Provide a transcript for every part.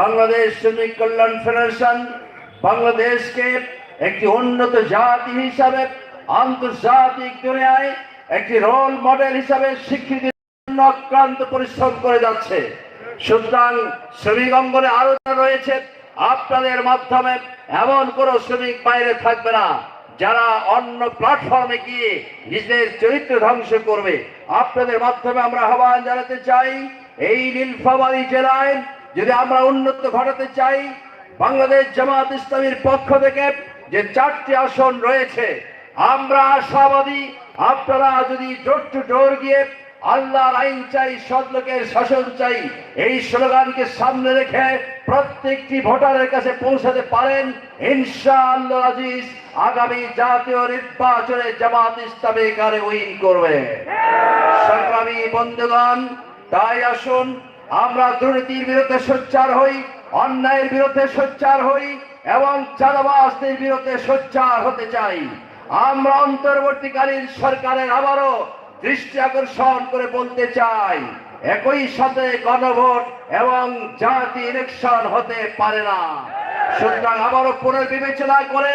বাংলাদেশ শ্রমিক কল্যাণ ফেডারেশন বাংলাদেশকে একটি উন্নত জাতি হিসাবে, আন্তর্জাতিক দুনিয়ায় একটি রোল মডেল হিসাবে স্বীকৃতি অক্লান্ত পরিশ্রম করে যাচ্ছে। সুতরাং শ্রমিক অঙ্গনে আরও রয়েছে, আপনাদের মাধ্যমে এমন কোন শ্রমিক বাইরে থাকবে না, যারা অন্য প্ল্যাটফর্মে গিয়ে নিজের চরিত্র ধ্বংস করবে। আপনাদের মাধ্যমে আমরা আহ্বান জানাতে চাই, এই নীলফামারী জেলায় যদি আমরা উন্নত ঘটাতে চাই বাংলাদেশ জামাত ইসলামীর পক্ষ থেকে যে চারটি আসন রয়েছে আমরা আশাবাদী আপনারা যদি ডোর টু ডোর গিয়ে আল্লাহর আইন চাই সদলোকের শাসন চাই এই স্লোগানকে সামনে রেখে প্রত্যেকটি ভোটারের কাছে পৌঁছাতে পারেন ইনশাআল্লাহ আজিজ আগামী জাতীয় নির্বাচনে জামাত ইসলামী কারে উইন করবে। সংগ্রামী বন্ধুগণ তাই আসুন আমরা দুর্নীতির বিরুদ্ধে সোচ্চার হই, অন্যায়ের বিরুদ্ধে সোচ্চার হই, এবং চাঁদাবাসদের বিরুদ্ধে সোচ্চার হতে চাই। আমরা অন্তর্বর্তীকালীন সরকারের আবারও দৃষ্টি আকর্ষণ করে বলতে চাই, একই সাথে গণভোট এবং জাতি ইলেকশন হতে পারে না। সুতরাং আবারও পুনর্বিবেচনা করে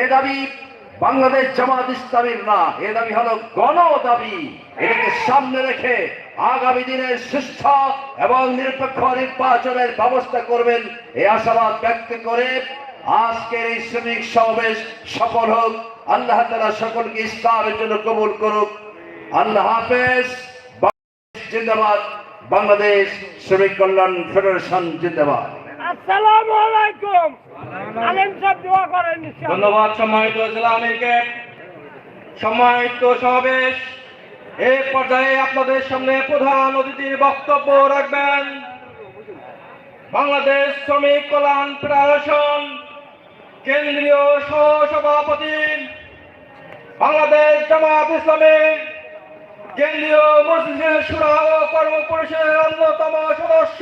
এ দাবি বাংলাদেশ জামাত ইসলামীর না, এ দাবি হলো গণ দাবি এটাকে সামনে রেখে আগামী দিনে সুস্থ এবং নিরপেক্ষ নির্বাচনের ব্যবস্থা করবেন এই আশাবাদ ব্যক্ত করে আজকের এই শ্রমিক সমাবেশ সফল হোক। আল্লাহ তালা সকলকে ইসলামের জন্য কবুল করুক। আল্লাহ হাফেজ। জিন্দাবাদ। বাংলাদেশ শ্রমিক কল্যাণ ফেডারেশন জিন্দাবাদ। আসসালামু আলেম সাহেব দোয়া করেন ধন্যবাদ সম্মানিত আমিরকে। সম্মানিত সমাবেশ। এই পর্যায়ে আপনাদের সামনে প্রধান অতিথির বক্তব্য রাখবেন বাংলাদেশ শ্রমিক কল্যাণ ফেডারেশন কেন্দ্রীয় সহসভাপতি বাংলাদেশ জামাত ইসলামের কেন্দ্রীয় মসজিদের সুরা ও কর্ম পরিষদের অন্যতম সদস্য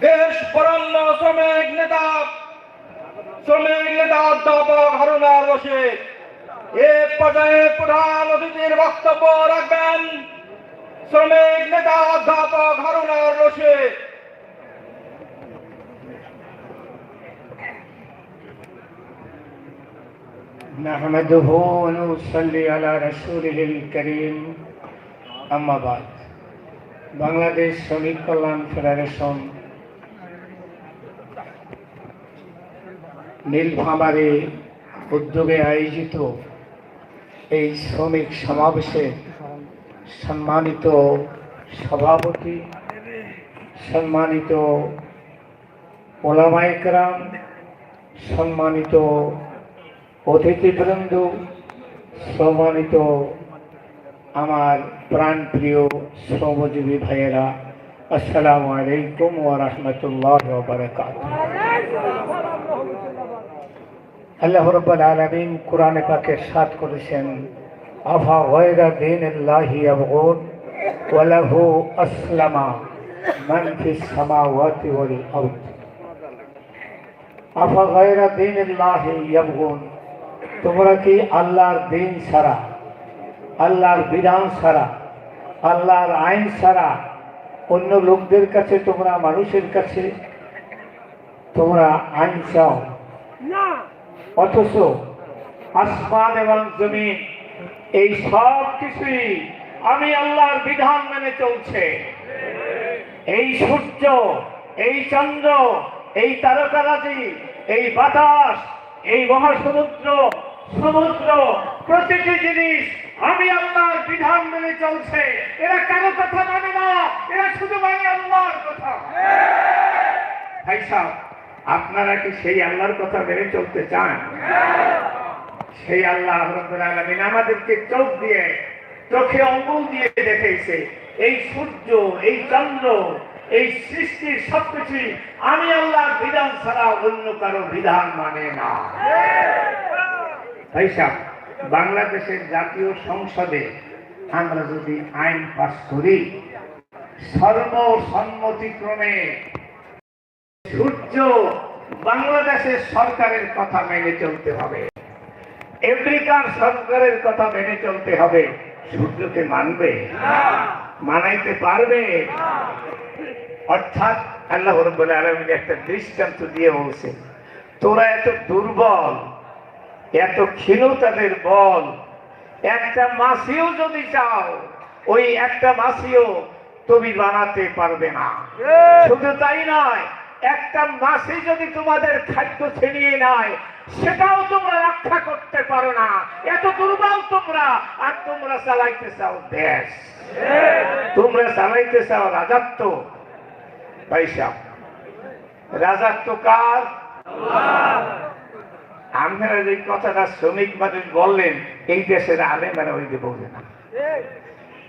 দেশ বরণ্য শ্রমিক নেতা শ্রমিক নেতা অধ্যাপক হারুনার রশিদ এ পর্যায়ে প্রধান অতিথির বক্তব্য রাখবেন শ্রমিক নেতা অধ্যাপক হারুনার রশিদ نحمده ونصلي على رسوله الكريم أما بعد বাংলাদেশ শ্রমিক কল্যাণ ফেডারেশন নীলফামারী উদ্যোগে আয়োজিত এই শ্রমিক সমাবেশে সম্মানিত সভাপতি, সম্মানিত ওলামাইকরাম সম্মানিত অতিথিবৃন্দ, সম্মানিত আমার প্রাণপ্রিয় শ্রমজীবী ভাইয়েরা, আসসালামু আলাইকুম ওয়া রাহমাতুল্লাহ ওয়া বারাকাতুহু। আল্লাহ রাব্বুল আলামিন কোরআনে পাকে সাত করেছেন, আফা গায়রা দীনিল্লাহি ইয়াবগুন ওয়া লাহু আসলামা মান ফিস সামাওয়াতি ওয়াল আরদ। আফা গায়রা দীনিল্লাহি ইয়াবগুন, তোমরা কি আল্লাহর দিন ছাড়া, আল্লাহর বিধান ছাড়া, আল্লাহর আইন ছাড়া অন্য লোকদের কাছে তোমরা, মানুষের কাছে তোমরা আইন চাও? না। অথচ আসমান এবং জমিন, এই সব কিছুই আমি আল্লাহর বিধান মেনে চলছে। এই সূর্য, এই চন্দ্র, এই তারকারাজি, এই বাতাস, এই মহাসমুদ্র, সমুদ্র, প্রতিটি জিনিস আমি আল্লাহর বিধান মেনে চলছে। এরা কারও কথা মানে না, এরা শুধু মানে আল্লাহর কথা। ভাই সাহেব আপনারা কি সেই আল্লাহর কথা মেনে চলতে চান? সেই আল্লাহ আমাদেরকে চোখ দিয়ে, চোখে অঙ্গুল দিয়ে দেখাইছে। এই সূর্য, এই চন্দ্র, এই সৃষ্টির সবকিছুই আমি আল্লাহর বিধান ছাড়া অন্য কারও বিধান মানে না। বাংলাদেশের জাতীয় সংসদে আমরা যদি আইন পাশ করি, সর্বসম্মতিক্রমে সূর্য বাংলাদেশের সরকারের কথা মেনে চলতে হবে। আমেরিকার সরকারের কথা মেনে চলতে হবে। সূর্যকে মানবে মানাইতে পারবে। অর্থাৎ আল্লাহ রব্বুল আলমিন একটা দৃষ্টান্ত দিয়ে বলছে তোরা এত দুর্বল এত ক্ষীণ তাদের বল একটা মাসিও যদি চাও ওই একটা মাসিও তুমি বানাতে পারবে না। শুধু তাই নয় একটা মাসি যদি তোমাদের খাদ্য ছিনিয়ে নেয়, সেটাও তোমরা রক্ষা করতে পারো না। এত দুর্বল তোমরা, আর তোমরা চালাইতে চাও দেশ। তোমরা চালাইতে চাও রাজাত্ব। পয়সা। রাজাত্ব কার? আপনারা যে কথাটা শ্রমিক মানুষ বললেন, এই দেশের আলেমেরা ওই যে বোঝে না।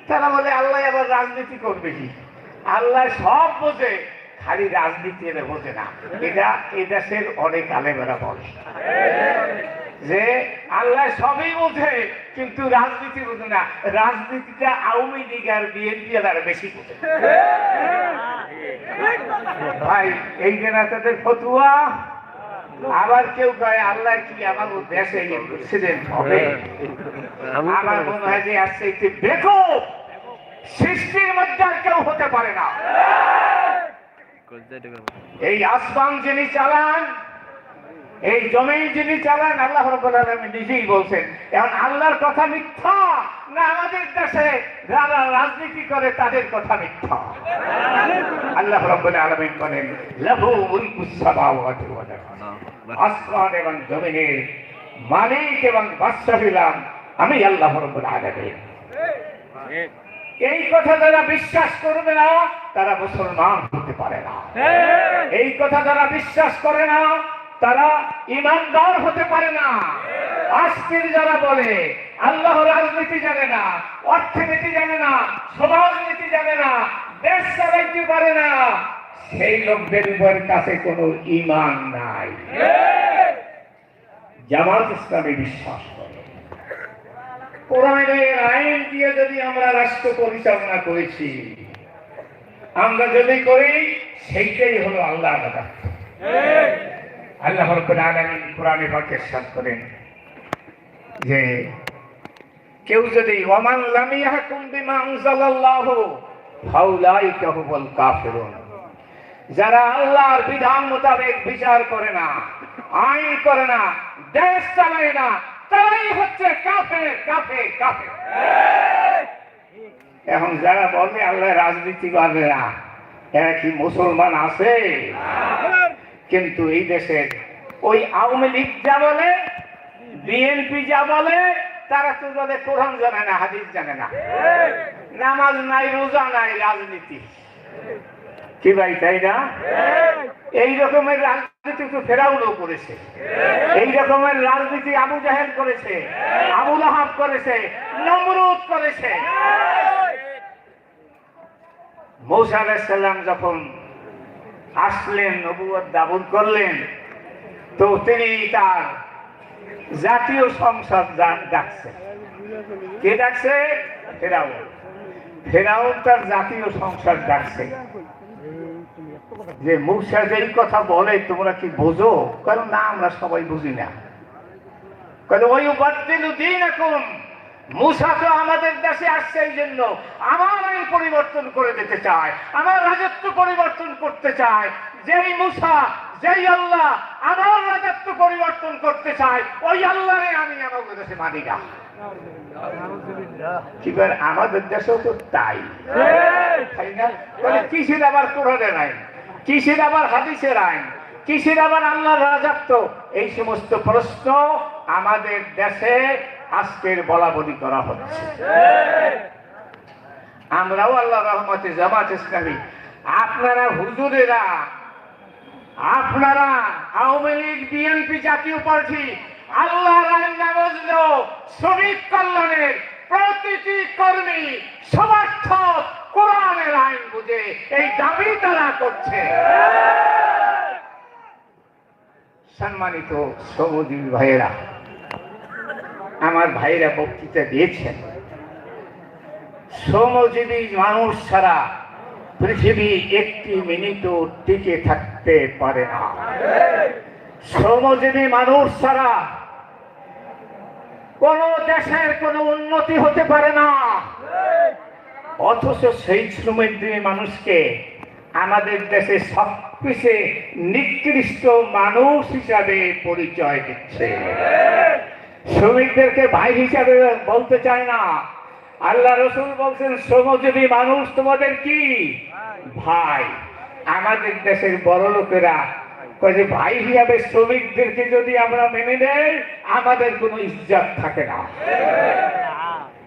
তারা বলে, আল্লাহ আবার রাজনীতি করবে কি? আল্লাহ সব বোঝে। খালি রাজনীতি এরা বোঝে না। এটা এই দেশের অনেক আলেমেরা বলে। যে আল্লাহ সবই বোঝে কিন্তু রাজনীতি বোঝে না। রাজনীতিটা আওয়ামী লীগ আর বিএনপি আর বেশি বোঝে। ভাই এই যে নেতাদের ফতুয়া আবার কেউ কয় আল্লাহ কি আমার দেশে প্রেসিডেন্ট হবে? আমার মনে হয় যে আসছে একটি বেকুব সৃষ্টির মধ্যে আর কেউ হতে পারে না। এই আসমান যিনি চালান এই জমিন যিনি চালান আল্লাহ রব্বুল আলামিন নিজেই বলছেন এখন আল্লাহর কথা মিথ্যা না আমাদের দেশে? যারা রাজনীতি করে তাদের কথা মিথ্যা। আল্লাহ রব্বুল আলামিন বলেন লাহু মুলকুস সামাওয়াতি ওয়াল আরদ আসমান এবং জমিনের মালিক এবং বাদশা হইলাম আমি আল্লাহ রব্বুল আলামিন। এই কথা যারা বিশ্বাস করবে না তারা মুসলমান। না এই কথা যারা বিশ্বাস করে না, তারা ইমানদার হতে পারে না। আজকের যারা বলে আল্লাহ রাজনীতি জানে না, অর্থনীতি জানে না, সমাজনীতি জানে না, দেশ চালাইতে পারে না, সেই লোকদের উপর কাছে কোনো ইমান নাই। জামাত ইসলামে বিশ্বাস করে। কোরআনের আইন দিয়ে যদি আমরা রাষ্ট্র পরিচালনা করেছি আমরা যদি করি সেইটাই হলো আল্লাহ আলাদা আল্লাহ রব্বুল আলামিন কোরআনে পাকে সাত করেন যে কেউ যদি ওমান লাম ইয়াহকুম বিমা আনজালাল্লাহু ফাউলাইকা হুমুল কাফিরুন। যারা আল্লাহর বিধান মোতাবেক বিচার করে না আইন করে না দেশ চালায় না তারাই হচ্ছে কাফের কাফের কাফের। এখন যারা বলে আল্লাহ রাজনীতি করবে না। এরা কি মুসলমান আছে? কিন্তু এই দেশের ওই আওয়ামী লীগ যা বলে বিএনপি যা বলে তারা তো বলে কোরআন জানে না হাদিস জানে না। নামাজ নাই রোজা নাই রাজনীতি। কি ভাই, তাই না? এই রকমের রাজনীতি তো ফেরাউনও করেছে। এই রকমের রাজনীতি আবু জাহেল করেছে, আবু লাহাব করেছে, নমরুদ করেছে। মৌসা আলাইসাল্লাম যখন আসলেন নবুয়ত দাবুল করলেন, তো তিনি তার জাতীয় সংসদ ডাকছে কে ডাকছে? ফেরাউন। ফেরাউন তার জাতীয় সংসদ ডাকছে। যে মুসা যেই কথা বলে, তোমরা কি বোঝো? কারণ না, আমরা সবাই বুঝি না। আমাদের দেশে আসছে এই জন্য। আমার পরিবর্তন করে দিতে আমার রাজত্ব পরিবর্তন করতে যেই যেই আল্লাহ আমার রাজত্ব পরিবর্তন করতে ওই আমি আমাদের দেশে মানি না। কি বলে, আমাদের দেশেও তো তাই। বলে আবার কোরআনের আইন কিসের আবার হাদিসের আইন কিসের আবার আল্লাহর রাজত্ব? এই সমস্ত প্রশ্ন আমাদের দেশে আজকের বলা বলি করা হচ্ছে। আমরাও আল্লাহ রহমতে জামাত ইসলামী। আপনারা হুজুরেরা আপনারা আওয়ামী লীগ বিএনপি জাতীয় পার্টি না শ্রমিক কল্যাণের প্রতিটি কর্মী সমর্থক কোরআনের আইন বুঝে এই দাবি তারা করছে। সম্মানিত সৌমদীর ভাইয়েরা, আমার ভাইরা বক্তৃতা দিয়েছেন। শ্রমজীবী মানুষ ছাড়া পৃথিবী একটি মিনিটও টিকে থাকতে পারে না। শ্রমজীবী মানুষ ছাড়া কোন দেশের কোনো উন্নতি হতে পারে না। অথচ সেই শ্রমজীবী মানুষকে আমাদের দেশে সবকিছু নিকৃষ্ট মানুষ হিসাবে পরিচয় দিচ্ছে। শ্রমিকদেরকে ভাই হিসাবে বলতে চায় না। আল্লাহ রসুল বলছেন শ্রমজীবী মানুষ তোমাদের কি? ভাই। আমাদের দেশের বড় লোকেরা যে, ভাই হিসাবে শ্রমিকদেরকে যদি আমরা মেনে নেই, আমাদের কোনো ইজ্জত থাকে না।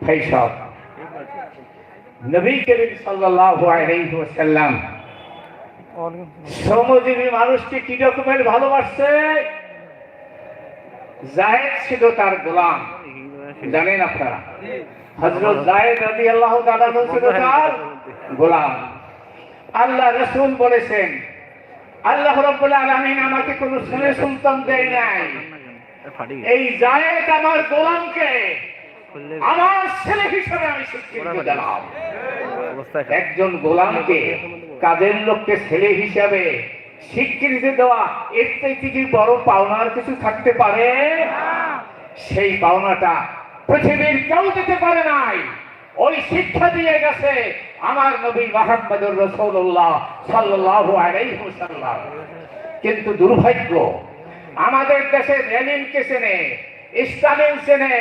ভাই সব নবী করিম ওয়াসাল্লাম শ্রমজীবী মানুষকে কি রকমের ভালোবাসছে জায়েদ ছিল তার গোলাম। জানেন আপনারা? হজরত জায়েদ রাদি আল্লাহ ছিল তার গোলাম। আল্লাহ রসুল বলেছেন আল্লাহ রব্বুল আলামিন আমাকে কোনো ছেলে সন্তান দেয় নাই। এই জায়েদ আমার গোলামকে আমার ছেলে হিসেবে আমি স্বীকৃতি দিলাম। একজন গোলামকে কাদের লোককে ছেলে হিসাবে স্বীকৃতি দেওয়া এর থেকে কি বড় পাওনার কিছু থাকতে পারে? সেই পাওনাটা পৃথিবীর কেউ দিতে পারে নাই। ওই শিক্ষা দিয়ে গেছে আমার নবী মোহাম্মদুর রসুল্লাহ সাল্লাহ আলাইহুসাল্লাম কিন্তু দুর্ভাগ্য, আমাদের দেশে লেনিনকে চেনে স্টালিন চেনে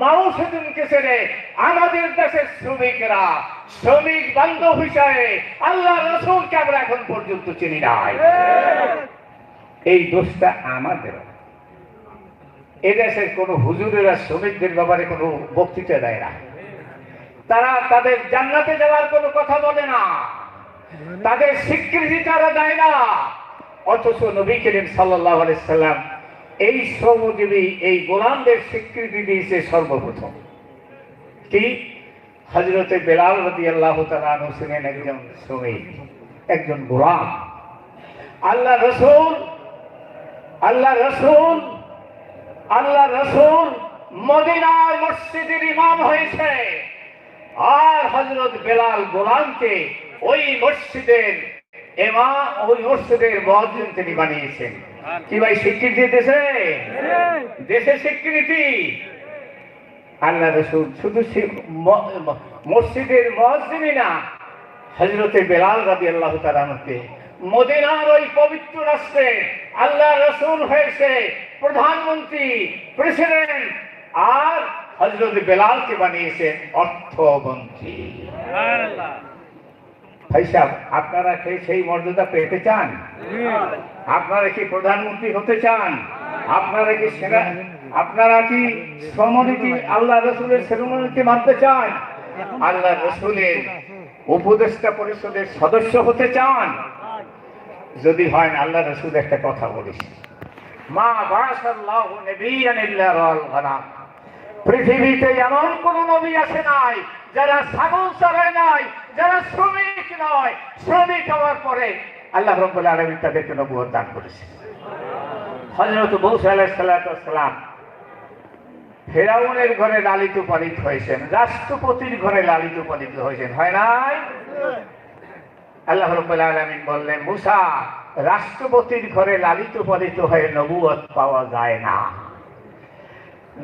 মাও সেতুনকে চেনে, আমাদের দেশের শ্রমিকরা, শ্রমিক বান্ধব হিসাবে আল্লাহ রসুলকে আমরা এখন পর্যন্ত চিনি নাই। এই দোষটা আমাদের। এদেশের কোনো হুজুরেরা, শ্রমিকদের ব্যাপারে কোনো বক্তৃতা দেয় না। তারা তাদের জান্নাতে যাওয়ার কোনো কথা বলে না। তাদের স্বীকৃতি তারা দেয় না। অথচ নবী করিম সাল্লাম এই শ্রমজীবী, এই গোলামদের স্বীকৃতি দিয়েছে সর্বপ্রথম। কি? হজরতে বেলাল রদি আল্লাহ তালু ছিলেন একজন শ্রমিক, একজন গোলাম। আল্লাহ রসুল আল্লাহ রসুল আল্লাহ রসুল মদিনার মসজিদের ইমাম হয়েছে। আর হজরত বেলাল গোলামকে ওই মসজিদের এমা, ওই মসজিদের মসজিদ তিনি বানিয়েছেন। কি ভাই, স্বীকৃতি দেশে? দেশে স্বীকৃতি? আল্লাহ রসুল, শুধু মসজিদের না হজরতে বেলাল রাবি আল্লাহ তালামকে মদিনার ওই পবিত্র রাষ্ট্রে আল্লাহ রসুল হয়েছে প্রধানমন্ত্রী, প্রেসিডেন্ট, আর হজরত বেলালকে বানিয়েছে অর্থমন্ত্রী ভাই আপনারা সেই মর্যাদা পেতে চান? আপনারা কি প্রধানমন্ত্রী হতে চান? আপনারা কি সেনা আপনারা কি শ্রমনীতি আল্লাহ রসুলের শ্রমনীতি মানতে চান? আল্লাহ রসুলের উপদেষ্টা পরিষদের সদস্য হতে চান? যদি হয় আল্লাহ রসুল একটা কথা বলিস। মা বাসাল্লাহু নবিয়ান ইল্লা রাল পৃথিবীতে এমন কোন নবী আসে নাই, যারা ছাগল চড়ায় নাই, যারা শ্রমিক নয়। শ্রমিক হওয়ার পরে আল্লাহ রব্বুল আলমী তাদেরকে নবুয়ত দান করেছে। হজরত বৌসা আলাইসাল্লাম ফেরাউনের ঘরে লালিত পালিত হয়েছেন, রাষ্ট্রপতির ঘরে লালিত পালিত হয়েছেন, হয় নাই? আল্লাহ রব্বুল আলমিন বললেন, মুসা, রাষ্ট্রপতির ঘরে লালিত পালিত হয়ে নবুয়ত পাওয়া যায় না।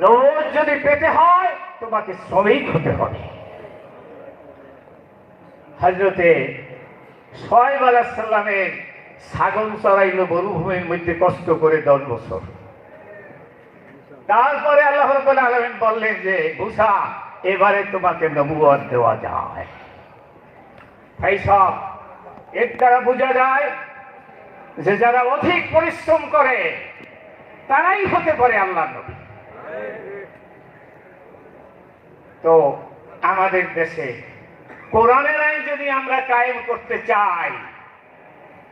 নবুয়ত যদি পেতে হয়, তোমাকে শ্রমিক হতে হবে। হজরতে সোহেব আলাহ সাল্লামের ছাগল চড়াইল মরুভূমির মধ্যে কষ্ট করে দশ বছর। তারপরে আল্লাহ রব্বুল আলমিন বললেন যে ভূষা এবারে তোমাকে নবুয়ত দেওয়া যায়। এই সব, এর দ্বারা বোঝা যায় যে যারা অধিক পরিশ্রম করে, তারাই হতে পারে আল্লাহ নবী। তো আমাদের দেশে কোরআনের আইন যদি আমরা কায়েম করতে চাই,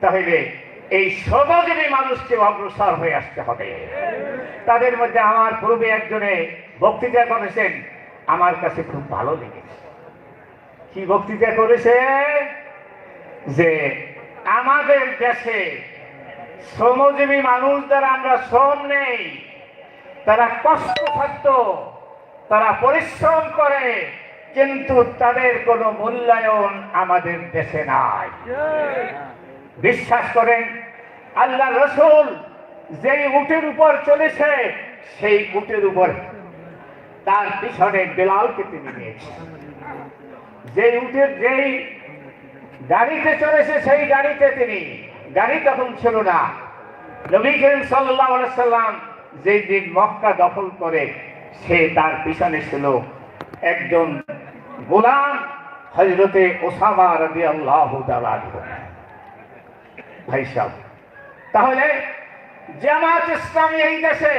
তাহলে এই সর্বজনীন মানুষকে অগ্রসর হয়ে আসতে হবে। তাদের মধ্যে আমার পূর্বে একজনে বক্তৃতা করেছেন, আমার কাছে খুব ভালো লেগেছে। কি বক্তৃতা করেছে যে আমাদের দেশে শ্রমজীবী মানুষ দ্বারা আমরা শ্রম নেই, তারা কষ্ট থাকত। তারা পরিশ্রম করে, কিন্তু তাদের কোনো মূল্যায়ন আমাদের দেশে নাই। বিশ্বাস করেন, আল্লাহ রসুল যেই উটের উপর চলেছে, সেই উটের উপর তার পিছনে বেলালকে তিনি নিয়েছেন। যে উটের যেই গাড়িতে চলেছে, সেই গাড়িতে তিনি, গাড়ি তখন ছিল না। নবী করিম সাল্লাম যে দিন মক্কা দখল করে সে তার পিছনে ছিল একজন গোলাম হজরতে ওসামা রবি আল্লাহ ভাই সাহেব তাহলে জামাত ইসলামী এই দেশে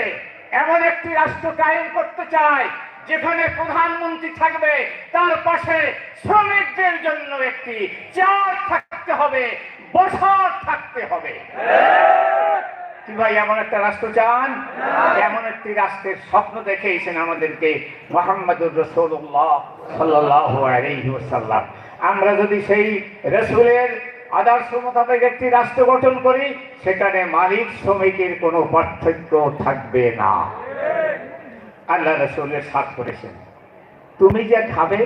এমন একটি রাষ্ট্র কায়েম করতে চায়, যেখানে প্রধানমন্ত্রী থাকবে, তার পাশে শ্রমিকদের জন্য একটি চার থাকতে হবে, বছর থাকতে হবে। কি ভাই, এমন একটা রাষ্ট্র চান, এমন একটি রাষ্ট্রের স্বপ্ন দেখেছেন আমাদেরকে মোহাম্মদুর রসুল্লাহ সাল্লাহ আলাইহি ওয়াসাল্লাম। আমরা যদি সেই রসুলের আদর্শ মোতাবেক একটি রাষ্ট্র গঠন করি, সেখানে মালিক, শ্রমিকের কোনো পার্থক্য থাকবে না। আল্লাহ রসুলের সাথ করেছেন। তুমি যে খাবে